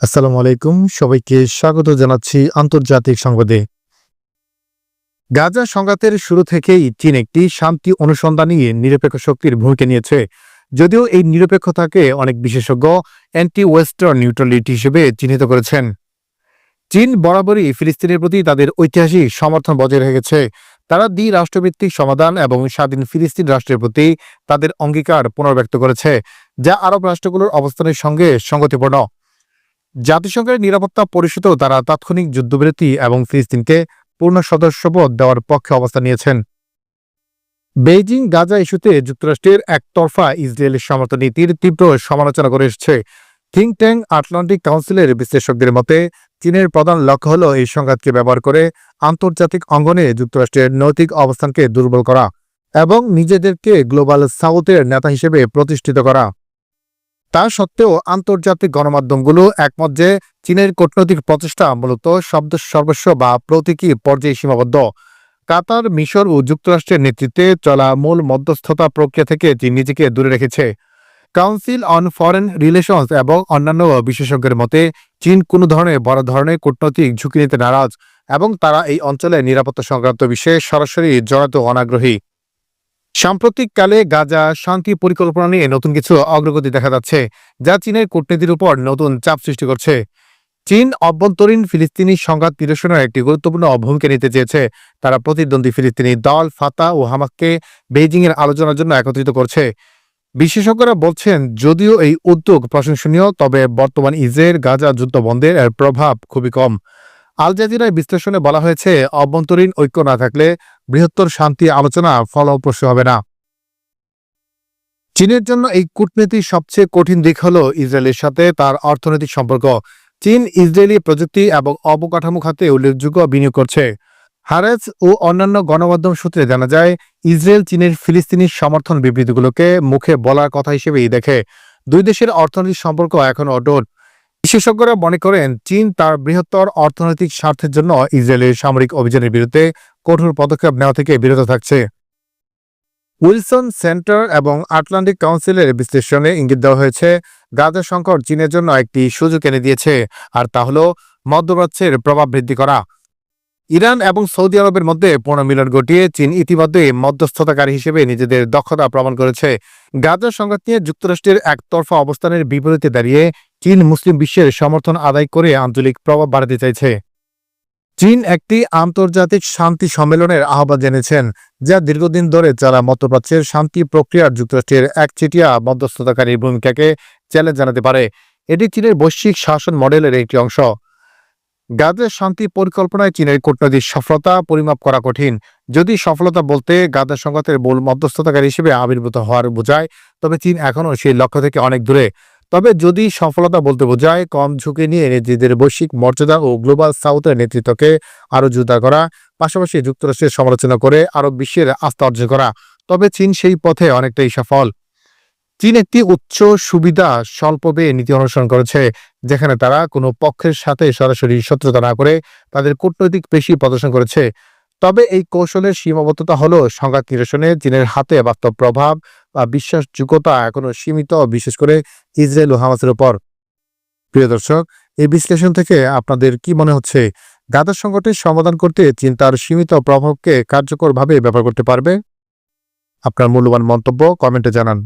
আসসালামু আলাইকুম। সবাইকে স্বাগত জানাচ্ছি আন্তর্জাতিক সংবাদে। গাজা সংঘাতের শুরু থেকেই চীন একটি শান্তি অনুসন্ধানী নিরপেক্ষ শক্তির ভূমিকা নিয়েছে। যদিও এই নিরপেক্ষতাকে অনেক বিশেষজ্ঞ অ্যান্টি ওয়েস্টার্ন নিউট্রালিটি হিসেবে চিহ্নিত করেছেন। চীন বরাবরই ফিলিস্তিনের প্রতি তাদের ঐতিহাসিক সমর্থন বজায় রেখেছে। তারা দ্বি রাষ্ট্রভিত্তিক সমাধান এবং স্বাধীন ফিলিস্তিন রাষ্ট্রের প্রতি তাদের অঙ্গীকার পুনর্ব্যক্ত করেছে, যা আরব রাষ্ট্রগুলোর অবস্থানের সঙ্গে সঙ্গতিপূর্ণ। জাতিসংঘের নিরাপত্তা পরিষদেও তারা তাৎক্ষণিক যুদ্ধবিরতি এবং ফিলিস্তিনকে পূর্ণ সদস্যপদ দেওয়ার পক্ষে অবস্থান নিয়েছেন। বেইজিং গাজা ইস্যুতে যুক্তরাষ্ট্রের একতরফা ইসরায়েলের সমর্থন নীতির তীব্র সমালোচনা করে এসেছে। থিঙ্ক ট্যাঙ্ক আটলান্টিক কাউন্সিলের বিশ্লেষকদের মতে, চীনের প্রধান লক্ষ্য হল এই সংঘাতকে ব্যবহার করে আন্তর্জাতিক অঙ্গনে যুক্তরাষ্ট্রের নৈতিক অবস্থানকে দুর্বল করা এবং নিজেদেরকে গ্লোবাল সাউথের নেতা হিসেবে প্রতিষ্ঠিত করা। তা সত্ত্বেও আন্তর্জাতিক গণমাধ্যমগুলো একমত যে চীনের কূটনৈতিক প্রচেষ্টা মূলত শব্দ সর্বস্ব বা প্রতীকী পর্যায়ে সীমাবদ্ধ। কাতার, মিশর ও যুক্তরাষ্ট্রের নেতৃত্বে চলা মূল মধ্যস্থতা প্রক্রিয়া থেকে চীন নিজেকে দূরে রেখেছে। কাউন্সিল অন ফরেন রিলেশনস এবং অন্যান্য বিশেষজ্ঞের মতে, চীন কোনো ধরনের বড় ধরনের কূটনৈতিক ঝুঁকি নিতে নারাজ এবং তারা এই অঞ্চলে নিরাপত্তা সংক্রান্ত বিষয়ে সরাসরি জড়াতে অনাগ্রহী। সাম্প্রতিককালে গাজা শান্তি পরিকল্পনা নিয়ে নতুন কিছু অগ্রগতি দেখা যাচ্ছে, যা চীনের কূটনীতির উপর নতুন চাপ সৃষ্টি করছে। চীন অভ্যন্তরীণ ফিলিস্তিনি সংঘাত নিরসনের একটি গুরুত্বপূর্ণ ভূমিকা নিতে চেয়েছে। তারা প্রতিদ্বন্দ্বী ফিলিস্তিনি দল ফাতা ও হামাককে বেইজিং এর আলোচনার জন্য একত্রিত করছে। বিশেষজ্ঞরা বলছেন, যদিও এই উদ্যোগ প্রশংসনীয়, তবে বর্তমান ইসরায়েল গাজা যুদ্ধ বন্ধের এর প্রভাব খুবই কম। আল জাজিরায় বিশ্লেষণে বলা হয়েছে, অভ্যন্তরীণ ঐক্য না থাকলে বৃহত্তর শান্তি আলোচনা ফলপ্রসূ হবে না। চীনের জন্য এই কূটনীতির সবচেয়ে কঠিন দিক হল ইসরায়েলের সাথে তার অর্থনৈতিক সম্পর্ক। চীন ইসরায়েলি প্রযুক্তি এবং অবকাঠামো খাতে উল্লেখযোগ্য বিনিয়োগ করছে। হারেজ ও অন্যান্য গণমাধ্যম সূত্রে জানা যায়, ইসরায়েল চীনের ফিলিস্তিনি সমর্থন বিবৃতিগুলোকে মুখে বলার কথা হিসেবেই দেখে। দুই দেশের অর্থনৈতিক সম্পর্ক এখন অটুট। বিশেষজ্ঞরা মনে করেন, চীন তার বৃহত্তর অর্থনৈতিক স্বার্থের জন্য ইসরায়েলের সামরিক অভিযানের বিরুদ্ধে কঠোর পদক্ষেপ নেওয়া থেকে বিরত থাকছে। উইলসন সেন্টার এবং আটলান্টিক কাউন্সিলের বিশ্লেষণে ইঙ্গিত দেওয়া হয়েছে, গাজা সংকট চীনের জন্য একটি সুযোগ এনে দিয়েছে, আর তা হল মধ্যপ্রাচ্যের প্রভাব বৃদ্ধি করা। ইরান এবং সৌদি আরবের মধ্যে পুনর্মিলন ঘটিয়ে চীন ইতিমধ্যে মধ্যস্থতাকারী হিসেবে নিজেদের দক্ষতা প্রমাণ করেছে। গাজা সংঘাত নিয়ে যুক্তরাষ্ট্রের একতরফা অবস্থানের বিপরীতে দাঁড়িয়ে চীন মুসলিম বিশ্বের সমর্থন আদায় করে আঞ্চলিক প্রভাব বাড়াতে চাইছে। চীন একটি আন্তর্জাতিক শান্তি সম্মেলনের আহ্বান জেনেছেন যা দীর্ঘদিন ধরে যারা মধ্যপ্রাচ্যের শান্তি প্রক্রিয়ার যুক্তরাষ্ট্রের একচেটিয়া মধ্যস্থতাকারীর ভূমিকাকে চ্যালেঞ্জ জানাতে পারে। এটি চীনের বৈশ্বিক শাসন মডেলের একটি অংশ। গাদের শান্তি পরিকল্পনায় চীনের কূটনৈতিক সফলতা পরিমাপ করা কঠিন। যদি সফলতা বলতে গাদের সংঘাতের মূল মধ্যস্থতাকারী হিসেবে আবির্ভূত হওয়ার বোঝায়, তবে চীন এখনও সেই লক্ষ্য থেকে অনেক দূরে। তবে যদি সফলতা বলতে বোঝায়, কম ঝুঁকি নিয়ে নিজেদের বৈশ্বিক মর্যাদা ও গ্লোবাল সাউথের নেতৃত্বকে আরও জুতা করা, পাশাপাশি যুক্তরাষ্ট্রের সমালোচনা করে আরও বিশ্বের আস্থা অর্জন করা, তবে চীন সেই পথে অনেকটাই সফল। চীন একটি উচ্চ সুবিধা স্বল্প ব্যয়ে নীতি অনুসরণ করেছে, যেখানে তারা কোনো পক্ষের সাথে সরাসরি শত্রুতা না করে তাদের কূটনৈতিক পেশি প্রদর্শন করেছে। তবে এই কৌশলের সীমাবদ্ধতা হল সংঘাত নিরসনে চীনের হাতে বাস্তব প্রভাব বা বিশ্বাসযোগ্যতা এখনও সীমিত, বিশেষ করে ইসরায়েল ও হামাসের উপর। প্রিয় দর্শক, এই বিশ্লেষণ থেকে আপনাদের কি মনে হচ্ছে? গাদা সংকটের সমাধান করতে চীন তার সীমিত প্রভাবকে কার্যকরভাবে ব্যবহার করতে পারবে? আপনার মূল্যবান মন্তব্য কমেন্টে জানান।